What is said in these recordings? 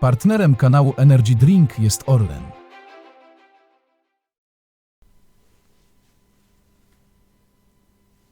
Partnerem kanału Energy Drink jest Orlen.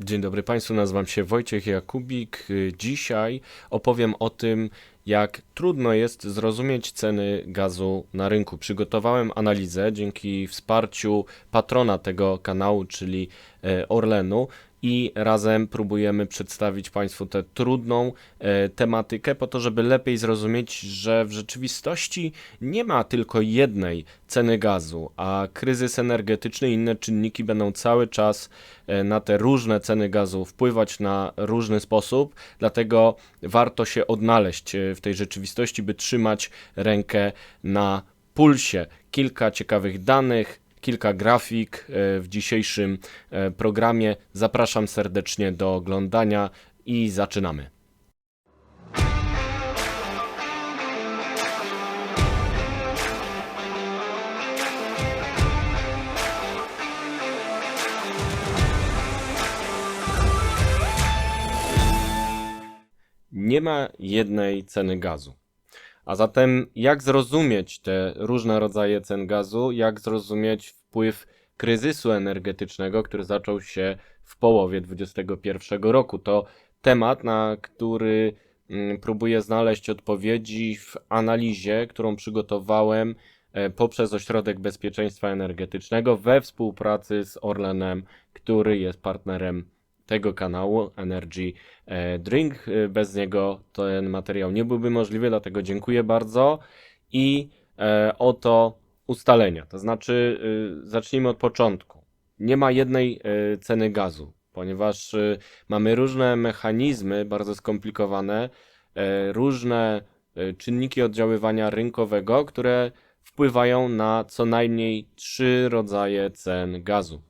Dzień dobry Państwu, nazywam się Wojciech Jakubik. Dzisiaj opowiem o tym, jak trudno jest zrozumieć ceny gazu na rynku. Przygotowałem analizę dzięki wsparciu patrona tego kanału, czyli e, Orlenu. I razem próbujemy przedstawić Państwu tę trudną e, tematykę, po to, żeby lepiej zrozumieć, że w rzeczywistości nie ma tylko jednej ceny gazu, a kryzys energetyczny i inne czynniki będą cały czas e, na te różne ceny gazu wpływać na różny sposób. Dlatego warto się odnaleźć e, w tej rzeczywistości, by trzymać rękę na pulsie. Kilka ciekawych danych, kilka grafik e, w dzisiejszym e, programie. Zapraszam serdecznie do oglądania i zaczynamy. Nie ma jednej ceny gazu. A zatem, jak zrozumieć te różne rodzaje cen gazu, jak zrozumieć wpływ kryzysu energetycznego, który zaczął się w połowie 2021 roku? To temat, na który mm, próbuję znaleźć odpowiedzi w analizie, którą przygotowałem e, poprzez Ośrodek Bezpieczeństwa Energetycznego we współpracy z Orlenem, który jest partnerem tego kanału Energy e, Drink. E, Bez niego ten materiał nie byłby możliwy, dlatego dziękuję bardzo. I e, oto ustalenia. To znaczy, zacznijmy od początku. Nie ma jednej ceny gazu, ponieważ mamy różne mechanizmy, bardzo skomplikowane, różne czynniki oddziaływania rynkowego, które wpływają na co najmniej trzy rodzaje cen gazu.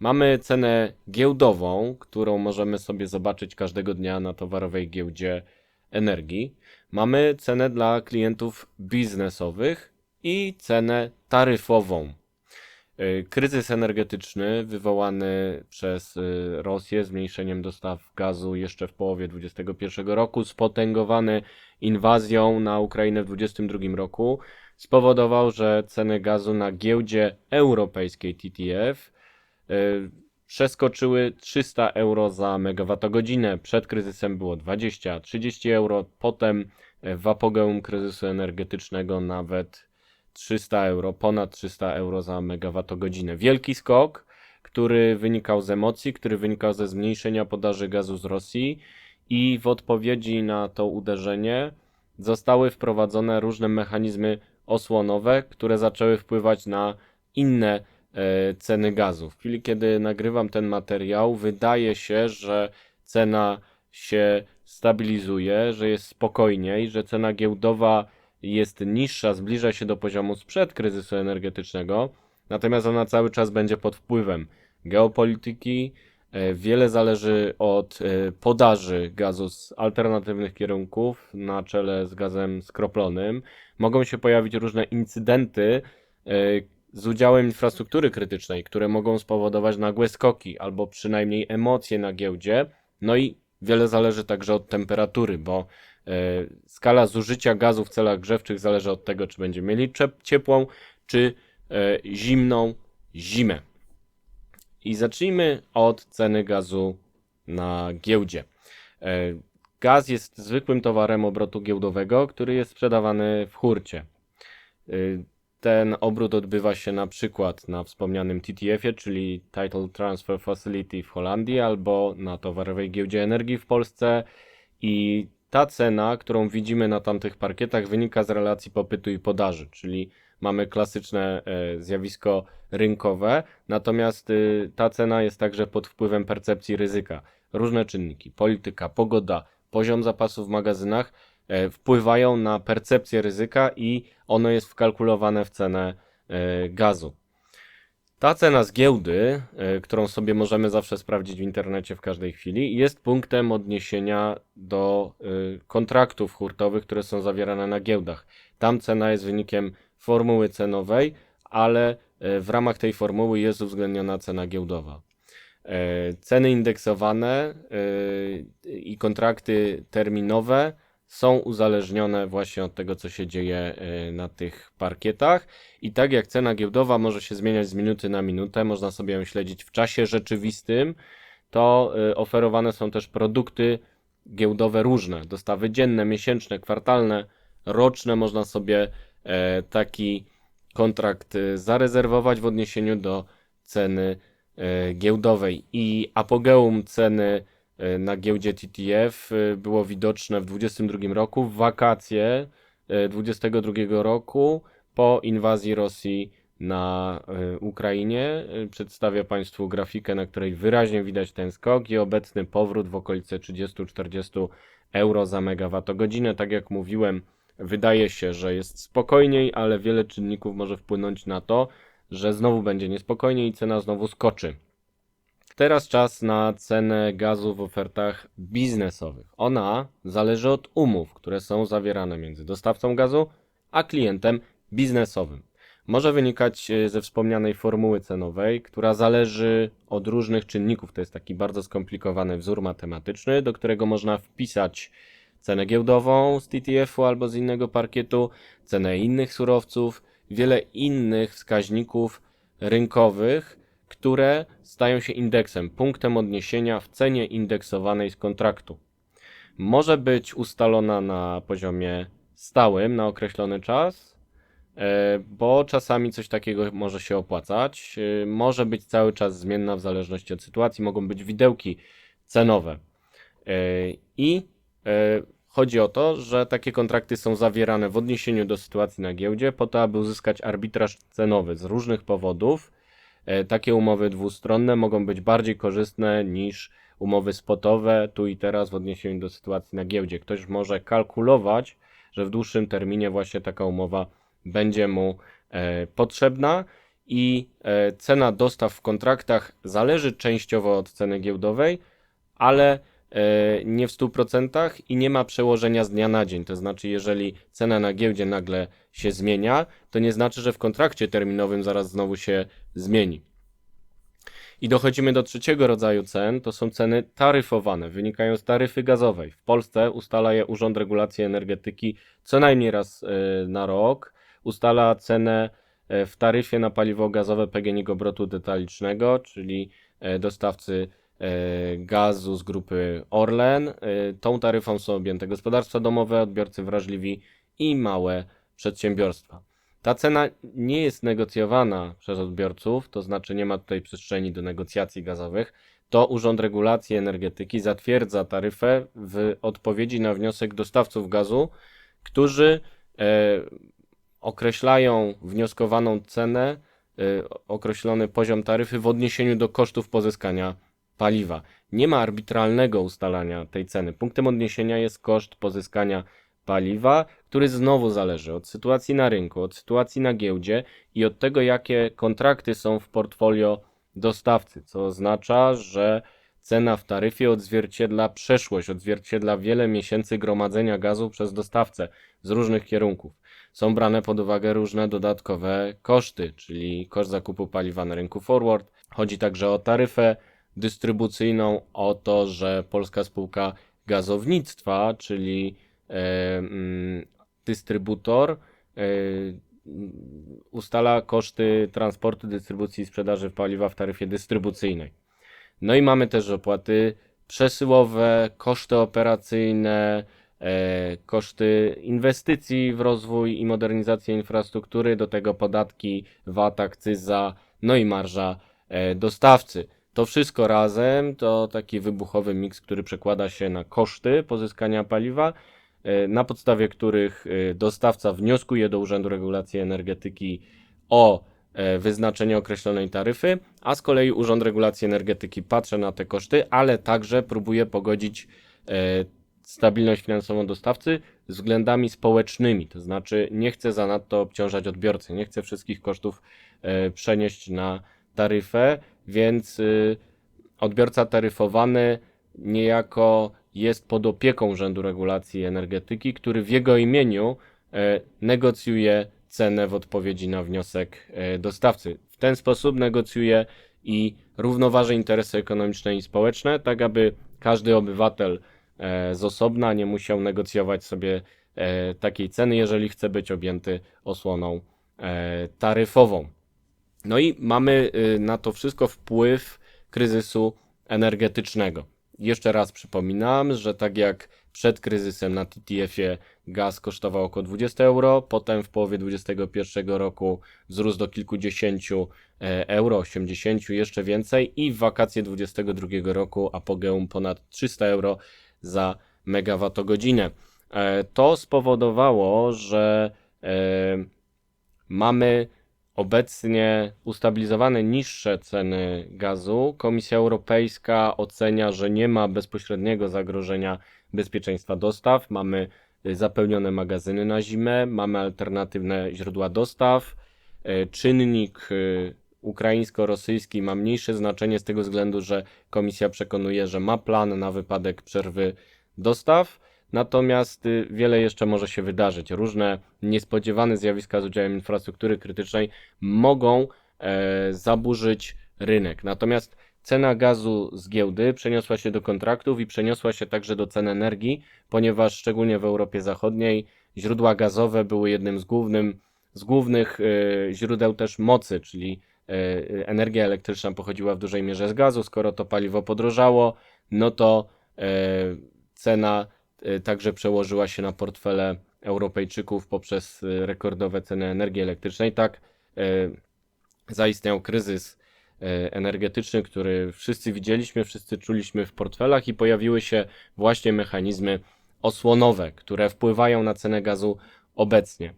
Mamy cenę giełdową, którą możemy sobie zobaczyć każdego dnia na towarowej giełdzie energii. Mamy cenę dla klientów biznesowych i cenę taryfową. Y, Kryzys energetyczny wywołany przez y, Rosję zmniejszeniem dostaw gazu jeszcze w połowie 2021 roku, spotęgowany inwazją na Ukrainę w 2022 roku, spowodował, że ceny gazu na giełdzie europejskiej TTF przeskoczyły 300 euro za megawattogodzinę. Przed kryzysem było 20-30 euro, potem e, w apogeum kryzysu energetycznego nawet 300 euro, ponad 300 euro za megawattogodzinę. Wielki skok, który wynikał z emocji, który wynikał ze zmniejszenia podaży gazu z Rosji i w odpowiedzi na to uderzenie zostały wprowadzone różne mechanizmy osłonowe, które zaczęły wpływać na inne e, ceny gazu. W chwili, kiedy nagrywam ten materiał, wydaje się, że cena się stabilizuje, że jest spokojniej, że cena giełdowa jest niższa, zbliża się do poziomu sprzed kryzysu energetycznego, natomiast ona cały czas będzie pod wpływem geopolityki. E, Wiele zależy od e, podaży gazu z alternatywnych kierunków na czele z gazem skroplonym. Mogą się pojawić różne incydenty e, z udziałem infrastruktury krytycznej, które mogą spowodować nagłe skoki albo przynajmniej emocje na giełdzie. No i wiele zależy także od temperatury, bo e, skala zużycia gazu w celach grzewczych zależy od tego, czy będziemy mieli ciepłą, czy e, zimną zimę. I zacznijmy od ceny gazu na giełdzie. E, Gaz jest zwykłym towarem obrotu giełdowego, który jest sprzedawany w hurcie. Ten obrót odbywa się na przykład na wspomnianym TTF-ie, czyli Title Transfer Facility w Holandii, albo na towarowej giełdzie energii w Polsce. I ta cena, którą widzimy na tamtych parkietach, wynika z relacji popytu i podaży, czyli mamy klasyczne e, zjawisko rynkowe, natomiast y, ta cena jest także pod wpływem percepcji ryzyka. Różne czynniki, polityka, pogoda, poziom zapasów w magazynach e, wpływają na percepcję ryzyka i ono jest wkalkulowane w cenę e, gazu. Ta cena z giełdy, e, którą sobie możemy zawsze sprawdzić w internecie w każdej chwili, jest punktem odniesienia do e, kontraktów hurtowych, które są zawierane na giełdach. Tam cena jest wynikiem formuły cenowej, ale e, w ramach tej formuły jest uwzględniona cena giełdowa. E, Ceny indeksowane e, i kontrakty terminowe są uzależnione właśnie od tego, co się dzieje e, na tych parkietach. I tak jak cena giełdowa może się zmieniać z minuty na minutę, można sobie ją śledzić w czasie rzeczywistym, to e, oferowane są też produkty giełdowe różne, dostawy dzienne, miesięczne, kwartalne, roczne. Można sobie e, taki kontrakt e, zarezerwować w odniesieniu do ceny e, giełdowej. I apogeum ceny na giełdzie TTF e, było widoczne w 2022 roku, w wakacje e, 2022 roku po inwazji Rosji na e, Ukrainie. E, Przedstawię Państwu grafikę, na której wyraźnie widać ten skok i obecny powrót w okolice 30-40 euro za megawattogodzinę. Tak jak mówiłem, wydaje się, że jest spokojniej, ale wiele czynników może wpłynąć na to, że znowu będzie niespokojnie i cena znowu skoczy. Teraz czas na cenę gazu w ofertach biznesowych. Ona zależy od umów, które są zawierane między dostawcą gazu a klientem biznesowym. Może wynikać e, ze wspomnianej formuły cenowej, która zależy od różnych czynników. To jest taki bardzo skomplikowany wzór matematyczny, do którego można wpisać cenę giełdową z TTF-u albo z innego parkietu, cenę innych surowców, wiele innych wskaźników rynkowych, które stają się indeksem, punktem odniesienia w cenie indeksowanej z kontraktu. Może być ustalona na poziomie stałym na określony czas, e, bo czasami coś takiego może się opłacać. E, Może być cały czas zmienna w zależności od sytuacji, mogą być widełki cenowe. E, I chodzi o to, że takie kontrakty są zawierane w odniesieniu do sytuacji na giełdzie, po to, aby uzyskać arbitraż cenowy z różnych powodów. E, Takie umowy dwustronne mogą być bardziej korzystne niż umowy spotowe tu i teraz w odniesieniu do sytuacji na giełdzie. Ktoś może kalkulować, że w dłuższym terminie właśnie taka umowa będzie mu e, potrzebna i e, cena dostaw w kontraktach zależy częściowo od ceny giełdowej, ale nie w 100% i nie ma przełożenia z dnia na dzień. To znaczy, jeżeli cena na giełdzie nagle się zmienia, to nie znaczy, że w kontrakcie terminowym zaraz znowu się zmieni. I dochodzimy do trzeciego rodzaju cen, to są ceny taryfowane, wynikają z taryfy gazowej. W Polsce ustala je Urząd Regulacji Energetyki co najmniej raz e, na rok. Ustala cenę e, w taryfie na paliwo gazowe PGNiG obrotu detalicznego, czyli e, dostawcy e, gazu z grupy Orlen. E, Tą taryfą są objęte gospodarstwa domowe, odbiorcy wrażliwi i małe przedsiębiorstwa. Ta cena nie jest negocjowana przez odbiorców, to znaczy nie ma tutaj przestrzeni do negocjacji gazowych. To Urząd Regulacji Energetyki zatwierdza taryfę w odpowiedzi na wniosek dostawców gazu, którzy e, określają wnioskowaną cenę, e, określony poziom taryfy w odniesieniu do kosztów pozyskania paliwa. Nie ma arbitralnego ustalania tej ceny. Punktem odniesienia jest koszt pozyskania paliwa, który znowu zależy od sytuacji na rynku, od sytuacji na giełdzie i od tego, jakie kontrakty są w portfolio dostawcy, co oznacza, że cena w taryfie odzwierciedla przeszłość, odzwierciedla wiele miesięcy gromadzenia gazu przez dostawcę z różnych kierunków. Są brane pod uwagę różne dodatkowe koszty, czyli koszt zakupu paliwa na rynku forward. Chodzi także o taryfę dystrybucyjną, o to, że Polska Spółka Gazownictwa, czyli e, mm, dystrybutor, e, ustala koszty transportu, dystrybucji i sprzedaży paliwa w taryfie dystrybucyjnej. No i mamy też opłaty przesyłowe, koszty operacyjne, e, koszty inwestycji w rozwój i modernizację infrastruktury, do tego podatki, VAT, akcyza, no i marża dostawcy. To wszystko razem to taki wybuchowy miks, który przekłada się na koszty pozyskania paliwa, e, na podstawie których e, dostawca wnioskuje do Urzędu Regulacji Energetyki o e, wyznaczenie określonej taryfy, a z kolei Urząd Regulacji Energetyki patrzy na te koszty, ale także próbuje pogodzić stabilność finansową dostawcy z względami społecznymi, to znaczy nie chce zanadto obciążać odbiorcy, nie chce wszystkich kosztów przenieść na taryfę, więc y, odbiorca taryfowany niejako jest pod opieką Urzędu Regulacji Energetyki, który w jego imieniu e, negocjuje cenę w odpowiedzi na wniosek e, dostawcy. W ten sposób negocjuje i równoważy interesy ekonomiczne i społeczne, tak aby każdy obywatel e, z osobna, nie musiał negocjować sobie takiej ceny, jeżeli chce być objęty osłoną taryfową. No i mamy y, na to wszystko wpływ kryzysu energetycznego. Jeszcze raz przypominam, że tak jak przed kryzysem na TTF-ie gaz kosztował około 20 euro, potem w połowie 2021 roku wzrósł do kilkudziesięciu e, euro, 80 jeszcze więcej i w wakacje 2022 roku apogeum ponad 300 euro za megawattogodzinę. E, To spowodowało, że e, mamy obecnie ustabilizowane niższe ceny gazu. Komisja Europejska ocenia, że nie ma bezpośredniego zagrożenia bezpieczeństwa dostaw. Mamy y, zapełnione magazyny na zimę, mamy alternatywne źródła dostaw. E, Czynnik y, ukraińsko-rosyjski ma mniejsze znaczenie z tego względu, że komisja przekonuje, że ma plan na wypadek przerwy dostaw. Natomiast y, wiele jeszcze może się wydarzyć. Różne niespodziewane zjawiska z udziałem infrastruktury krytycznej mogą e, zaburzyć rynek. Natomiast cena gazu z giełdy przeniosła się do kontraktów i przeniosła się także do cen energii, ponieważ szczególnie w Europie Zachodniej źródła gazowe były jednym z, głównym, z głównych e, źródeł też mocy, czyli e, energia elektryczna pochodziła w dużej mierze z gazu. Skoro to paliwo podrożało, no to e, cena także przełożyła się na portfele Europejczyków poprzez y, rekordowe ceny energii elektrycznej. Tak y, zaistniał kryzys y, energetyczny, który wszyscy widzieliśmy, wszyscy czuliśmy w portfelach i pojawiły się właśnie mechanizmy osłonowe, które wpływają na cenę gazu obecnie.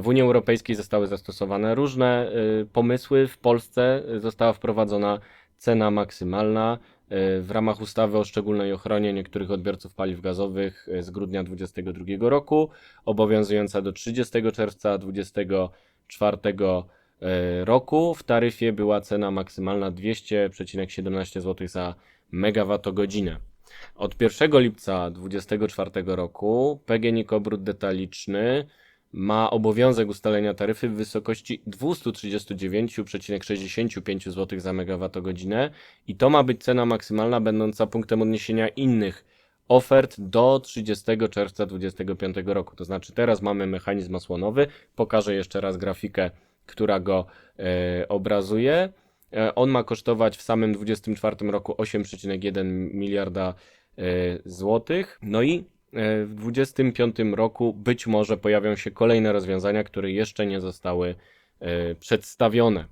W Unii Europejskiej zostały zastosowane różne y, pomysły. W Polsce y, została wprowadzona cena maksymalna y, w ramach ustawy o szczególnej ochronie niektórych odbiorców paliw gazowych y, z grudnia 2022 roku, obowiązująca do 30 czerwca 2024 y, roku. W taryfie była cena maksymalna 200,17 zł za megawattogodzinę. Od 1 lipca 2024 roku PGNiG obrót detaliczny ma obowiązek ustalenia taryfy w wysokości 239,65 zł za megawattogodzinę i to ma być cena maksymalna będąca punktem odniesienia innych ofert do 30 czerwca 2025 roku. To znaczy teraz mamy mechanizm osłonowy. Pokażę jeszcze raz grafikę, która go e, obrazuje. E, on ma kosztować w samym 2024 roku 8,1 miliarda e, złotych. No i w 2025 roku być może pojawią się kolejne rozwiązania, które jeszcze nie zostały e, przedstawione.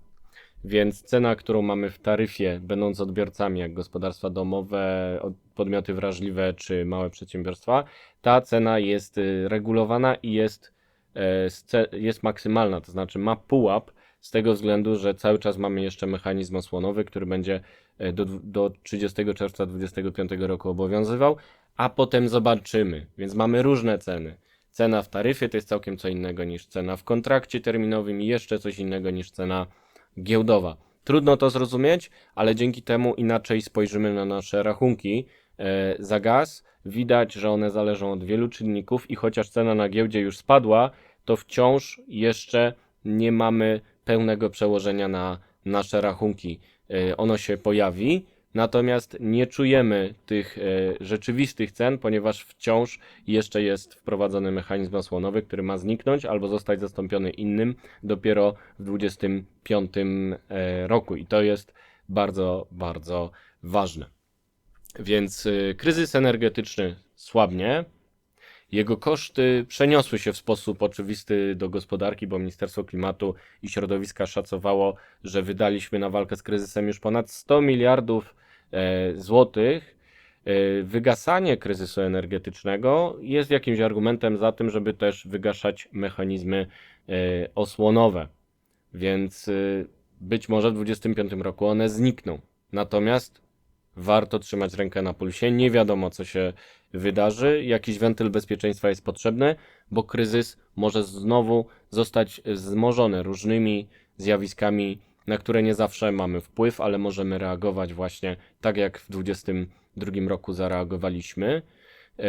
Więc cena, którą mamy w taryfie, będąc odbiorcami, jak gospodarstwa domowe, od- podmioty wrażliwe czy małe przedsiębiorstwa, ta cena jest y, regulowana i jest, e, jest maksymalna, to znaczy ma pułap, z tego względu, że cały czas mamy jeszcze mechanizm osłonowy, który będzie e, do, do 30 czerwca 2025 roku obowiązywał, a potem zobaczymy. Więc mamy różne ceny. Cena w taryfie to jest całkiem co innego niż cena w kontrakcie terminowym i jeszcze coś innego niż cena giełdowa. Trudno to zrozumieć, ale dzięki temu inaczej spojrzymy na nasze rachunki e, za gaz. Widać, że one zależą od wielu czynników i chociaż cena na giełdzie już spadła, to wciąż jeszcze nie mamy pełnego przełożenia na nasze rachunki. E, Ono się pojawi, natomiast nie czujemy tych e, rzeczywistych cen, ponieważ wciąż jeszcze jest wprowadzony mechanizm osłonowy, który ma zniknąć albo zostać zastąpiony innym dopiero w 2025 e, roku. I to jest bardzo, bardzo ważne. Więc y, kryzys energetyczny słabnie. Jego koszty przeniosły się w sposób oczywisty do gospodarki, bo Ministerstwo Klimatu i Środowiska szacowało, że wydaliśmy na walkę z kryzysem już ponad 100 miliardów e, złotych. E, wygasanie kryzysu energetycznego jest jakimś argumentem za tym, żeby też wygaszać mechanizmy e, osłonowe. Więc być może w 2025 roku one znikną. Natomiast warto trzymać rękę na pulsie. Nie wiadomo, co się wydarzy. Jakiś wentyl bezpieczeństwa jest potrzebny, bo kryzys może znowu zostać wzmożony różnymi zjawiskami, na które nie zawsze mamy wpływ, ale możemy reagować właśnie tak, jak w 2022 roku zareagowaliśmy. E,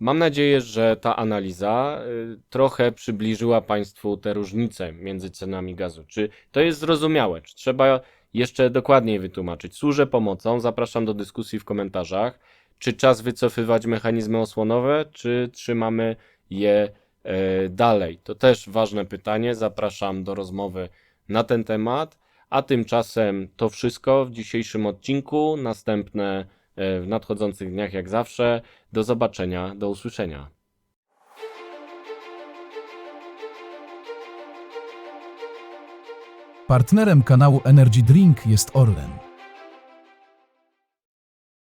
Mam nadzieję, że ta analiza e, trochę przybliżyła Państwu te różnice między cenami gazu. Czy to jest zrozumiałe? Czy trzeba jeszcze dokładniej wytłumaczyć? Służę pomocą, zapraszam do dyskusji w komentarzach. Czy czas wycofywać mechanizmy osłonowe, czy trzymamy je e, dalej? To też ważne pytanie. Zapraszam do rozmowy na ten temat. A tymczasem to wszystko w dzisiejszym odcinku. Następne e, w nadchodzących dniach, jak zawsze. Do zobaczenia, do usłyszenia. Partnerem kanału Energy Drink jest Orlen.